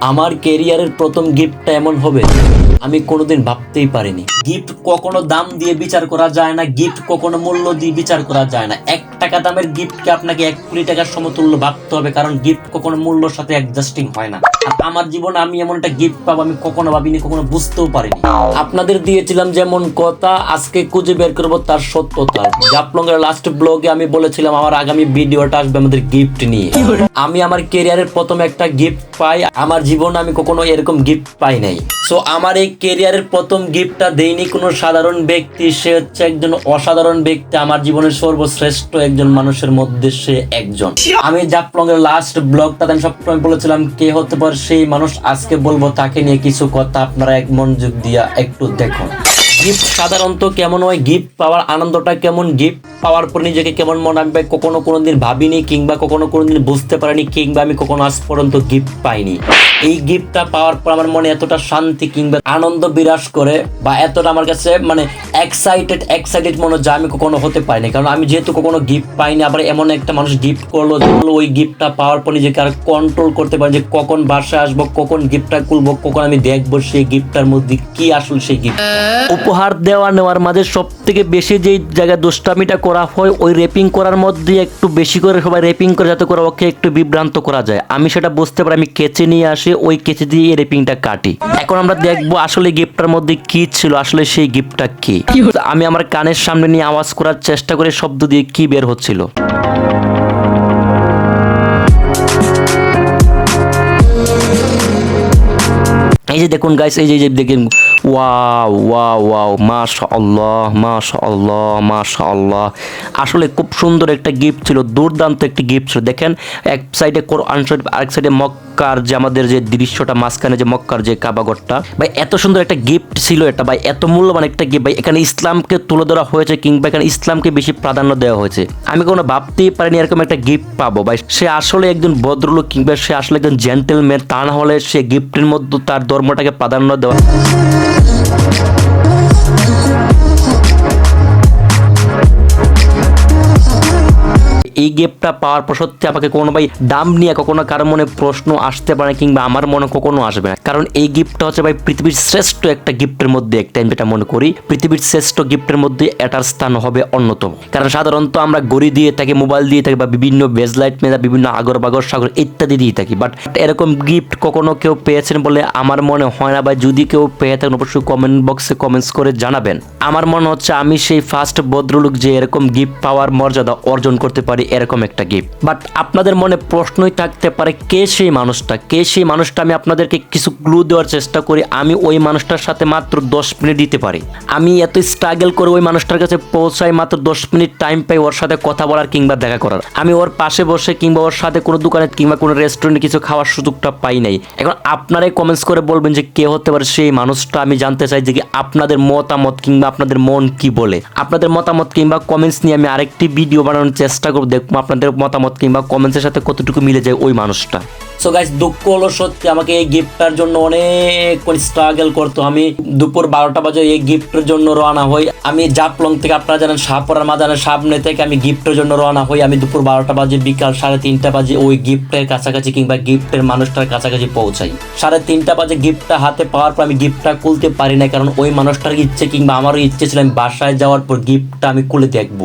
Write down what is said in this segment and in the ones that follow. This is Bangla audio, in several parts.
আমার কেরিয়ারের প্রথম গিফটটা এমন হবে, আমি কোনোদিন ভাবতেই পারিনি। গিফট কখনো দাম দিয়ে বিচার করা যায় না, গিফট কখনো মূল্য দিয়ে বিচার করা যায় না। এক টাকা দামের গিফটকে আপনাকে এক কোটি টাকার সমতুল্য ভাবতে হবে কারণ গিফট কখনো মূল্যর সাথে অ্যাডজাস্টিং হয় না। আর আমার জীবনে আমি এমন একটা গিফট পাবো আমি কখনো ভাবিনি কখনো বুঝতেও পারিনি। আপনাদের দিয়েছিলাম যেমন কথা আজকে খুঁজে বের করব তার সত্যতা। জাপলঙ্গের লাস্ট ব্লগে আমি বলেছিলাম আমার আগামী ভিডিওটা আসবে আমাদের গিফট নিয়ে। আমি আমার কেরিয়ারের প্রথম একটা গিফট পাই আমার জীবনে আমি কখনো এরকম গিফট পাই নাই। সো আমার এই কেরিয়ারের প্রথম গিফটটা দেয়নি কোনো সাধারণ ব্যক্তি সে হচ্ছে একজন অসাধারণ ব্যক্তি আমার জীবনের সর্বশ্রেষ্ঠ একজন মানুষের মধ্যে সে একজন। আমি জাপলং এর লাস্ট ব্লগটাতে আমি সবসময় বলেছিলাম, কে হতে পারে সেই মানুষ, আজকে বলব তাকে নিয়ে কিছু কথা আপনারা এক মনোযোগ দিয়া একটু দেখুন। গিফট সাধারণত কেমন হয়? গিফট পাওয়ার আনন্দটা কেমন? গিফট পাওয়ার পর নিজেকে কেমন মনে হবে কখনো কোনোদিন ভাবিনি কিংবা কখনো কোনোদিন বুঝতে পারিনি কিংবা আমি কখনো আজ পর্যন্ত গিফট পাইনি। এই গিফটটা পাওয়ার পর আমার মনে এতটা শান্তি কিংবা আনন্দ বিরাজ করে বা এতটা আমার কাছে মানে এক্সাইটেড এক্সাইটেড মনে যা আমি কখনো হতে পারিনি। কারণ আমি যেহেতু কখনো গিফট পাইনি, আবার এমন একটা মানুষ গিফট করল যেগুলো ওই গিফটটা পাওয়ার পর নিজেকে আর কন্ট্রোল করতে পারি যে কখন বাসায় আসব, কখন গিফটটা খুলবো, কখন আমি দেখব সেই গিফটটার মধ্যে কি আসল সেই গিফট উপহার দেওয়া নেওয়ার মাঝে সব থেকে বেশি যেই জায়গায় দুষ্টামিটা করা হয়, ওই রেপিং করার মধ্যে একটু বেশি করে সবাই রেপিং করে যাতে করে ওকে একটু বিভ্রান্ত করা যায়। আমি সেটা বুঝতে পারি, আমি কেচে নিয়ে আসি, ওই কেচে দিয়ে রেপিংটা কাটি। এখন আমরা দেখব আসলে গিফটটার মধ্যে কি ছিল, আসলে সেই গিফটটা কি? আমি আমার কানের সামনে নিয়ে আওয়াজ করার চেষ্টা করে, শব্দ দিয়ে কি বের হচ্ছিল। এই যে দেখুন গাইস এই যে দেখেন ওয়াও ওয়াও ওয়াও মাশা আল্লাহ মাশা আল্লাহ মাশা আল্লাহ আসলে খুব সুন্দর একটা গিফট ছিল, দুর্দান্ত একটি গিফট ছিল। দেখেন, এক সাইডে কোরআন শরীফ, আরেক সাইডে মক্কার যে আমাদের যে দৃশ্যটা, মাঝখানে যে মক্কার যে কাবাগরটা ভাই, এত সুন্দর একটা গিফট ছিল এটা, ভাই, এত মূল্যবান একটা গিফট ভাই, এখানে ইসলামকে তুলে ধরা হয়েছে কিংবা এখানে ইসলামকে বেশি প্রাধান্য দেওয়া হয়েছে। আমি কোনো ভাবতেই পারিনি এরকম একটা গিফট পাবো, ভাই। সে আসলে একজন ভদ্রলোক কিংবা সে আসলে একজন জেন্টেলম্যান তা না হলে সে গিফটের মধ্যে তার ধর্মটাকে প্রাধান্য দেওয়া Thank you. এই গিফটটা পাওয়ার পর সত্যি আমাকে কোনো ভাই দাম নিয়ে কখনো কারও মনে প্রশ্ন আসতে পারে কিংবা আমার মনে কখনো আসবে না। কারণ এই গিফটটা হচ্ছে ভাই পৃথিবীর শ্রেষ্ঠ একটা গিফটের মধ্যে একটা, আমি যেটা মনে করি। পৃথিবীর শ্রেষ্ঠ গিফটের মধ্যে এটার স্থান হবে অন্যতম। কারণ সাধারণত আমরা গড়ি দিয়ে থাকি মোবাইল দিয়ে থাকি বা বিভিন্ন বেজলাইট মেজা বিভিন্ন আগর বাগর, সাগর ইত্যাদি দিয়ে থাকি। বাট এরকম গিফট কখনো কেউ পেয়েছেন বলে আমার মনে হয় না বা যদি কেউ পেয়ে থাকেন, অবশ্যই কমেন্ট বক্সে কমেন্টস করে জানাবেন। আমার মনে হচ্ছে আমি সেই ফার্স্ট ভদ্রলোক যে এরকম গিফট পাওয়ার মর্যাদা অর্জন করতে পারি এরকম একটা গিফট বাট আপনাদের মনে প্রশ্নই থাকতে পারে, কে সেই মানুষটা? কে সেই মানুষটা? আমি আপনাদেরকে কিছু ক্লু দেওয়ার চেষ্টা করি, আমি ওই মানুষটার সাথে মাত্র দশ মিনিট দিতে পারি। আমি এত স্ট্রাগল করে ওই মানুষটার কাছে পৌঁছাই মাত্র দশ মিনিট টাইম পাই ওর সাথে কথা বলার কিংবা দেখা করার। আমি ওর পাশে বসে কিংবা ওর সাথে কোনো দোকানে কিংবা কোনো রেস্টুরেন্টে কিছু খাওয়ার সুযোগটা পাই নাই। এখন আপনারাই কমেন্টস করে বলবেন যে কে হতে পারে সেই মানুষটা, আমি জানতে চাই যে কি আপনাদের মতামত কিংবা আপনাদের মন কি বলে। আপনাদের মতামত কিংবা কমেন্টস নিয়ে আমি আরেকটি ভিডিও বানানোর চেষ্টা করব দেখব আপনাদের মতামত কিংবা কমেন্টসের সাথে কতটুকু মিলে যায় ওই মানুষটা? সো গাইস দুঃখ হলো সত্যি, আমাকে এই গিফটটার জন্য অনেক স্ট্রাগল করতো। আমি দুপুর বারোটা বাজে এই গিফটের জন্য রওনা হই। আমি জাপলং থেকে, আপনারা জানেন সাপড়ার মাদানের সামনে থেকে আমি গিফটের জন্য রওনা হই। আমি দুপুর বারোটা বাজে, বিকাল সাড়ে তিনটা বাজে ওই গিফটের কাছাকাছি কিংবা গিফটের মানুষটার কাছাকাছি পৌঁছাই। সাড়ে তিনটা বাজে গিফটটা হাতে পাওয়ার পর আমি গিফটটা খুলতে পারি না, কারণ ওই মানুষটার ইচ্ছে কিংবা আমারও ইচ্ছে ছিল আমি বাসায় যাওয়ার পর গিফটটা আমি খুলে দেখব।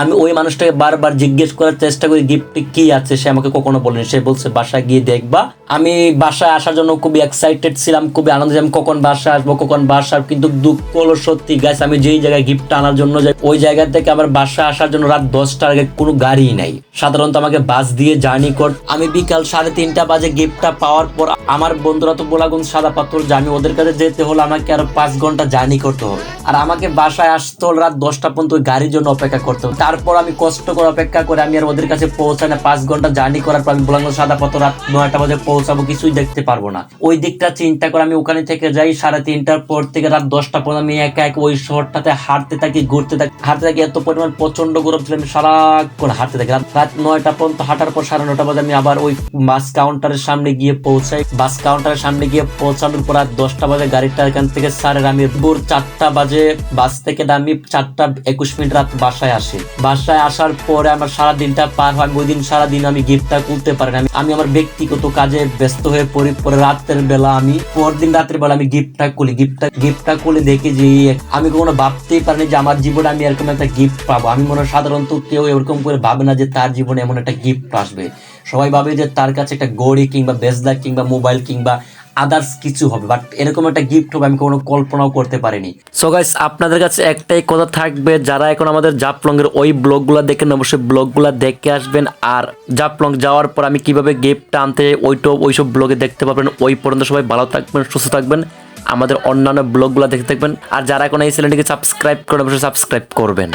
আমি ওই মানুষটাকে বারবার জিজ্ঞেস করার চেষ্টা করি, গিফটে কি আছে? সে আমাকে কখনো বলেনি। সে বলছে, বাসায় গিয়ে দেখবা। আমি বাসায় আসার জন্য খুবই এক্সাইটেড ছিলাম, খুবই আনন্দ আমি কখন বাসায় আসব, কখন বাসা কিন্তু দুঃখ হলো সত্যি গাছ আমি যেই জায়গায় গিফট আনার জন্য যাই, ওই জায়গা থেকে আমার বাসায় আসার জন্য রাত দশটার আগে কোনো গাড়ি নাই। সাধারণত আমাকে বাস দিয়ে জার্নি কর, আমি বিকাল সাড়ে তিনটা বাজে গিফটটা পাওয়ার পর আমার বন্ধুরা তো বোলাগুন সাদা পাথর জানি ওদের কাছে যেতে হলে আমাকে আরও পাঁচ ঘণ্টা জার্নি করতে হবে। আর আমাকে বাসায় আসতে হলে রাত দশটা পর্যন্ত গাড়ির জন্য অপেক্ষা করতে হবে। তারপর আমি কষ্ট করে অপেক্ষা করে আমি আর ওদের কাছে পৌঁছাই না। পাঁচ ঘণ্টা জার্নি করার পর আমি বোলাগুন সাদা পাথর রাত নয়টা বাজে পৌঁছাবো, কিছুই দেখতে পারব না। ওই দিকটা চিন্তা করে আমি ওখানে থেকে যাই, সাড়ে তিনটার পর থেকে রাত দশটা পর্যন্ত আমি একা একা ওই শহরটাতে হাঁটতে থাকি, ঘুরতে থাকি। হাঁটতে থাকি এত পরিমাণ প্রচণ্ড গরম ছিল, আমি সারাক্ষণ হাঁটতে থাকি। রাত- রাত নয়টা পর্যন্ত হাঁটার পর সাড়ে নটা বাজে আমি আবার ওই বাস কাউন্টারের সামনে গিয়ে পৌঁছাই। বাস কাউন্টারের সামনে গিয়ে পৌঁছানোর পর রাত দশটা বাজে, গাড়িটা এখান থেকে সারের আমি ভোর চারটা বাজে বাস থেকে নামি চারটা একুশ মিনিট রাত বাসায় আসি। বাসায় আসার পরে আমার সারা দিনটা পার হয়। ওই দিন সারা দিন আমি গিফটটা খুলতে পারি না। আমি- আমি আমার ব্যক্তিগত কাজে ব্যস্ত হয়ে পড়ি। পরে রাতের বেলা আমি, পরদিন রাতের বেলা আমি গিফটটা খুলি। গিফটটা গিফটটা খুলে দেখি যে, আমি কখনো ভাবতেই পারিনি যে আমার জীবনে আমি এরকম একটা গিফট পাবো। আমি মনে হয় সাধারণত কেউ এরকম করে ভাবে না যে তার জীবনে এমন একটা গিফট আসবে। সবাই ভাবে যে তার কাছে একটা গড়ি কিংবা বেজদা কিংবা মোবাইল কিংবা আদার্স কিছু হবে বাট এরকম একটা গিফট হবে আমি কোনো কল্পনাও করতে পারিনি। সো গাইস আপনাদের কাছে একটাই কথা থাকবে, যারা এখন আমাদের জাপলংয়ের ওই ব্লগগুলো দেখেন, অবশ্যই ব্লগগুলো দেখে আসবেন। আর জাপলং যাওয়ার পর আমি কীভাবে গিফটটা আনতে ওইটো, ওইসব ব্লগে দেখতে পাবেন ওই পর্যন্ত সবাই ভালো থাকবেন, সুস্থ থাকবেন। আমাদের অন্যান্য ব্লগগুলো দেখতে থাকবেন। আর যারা এখন এই চ্যানেলটিকে সাবস্ক্রাইব করেন, অবশ্যই সাবস্ক্রাইব করবেন।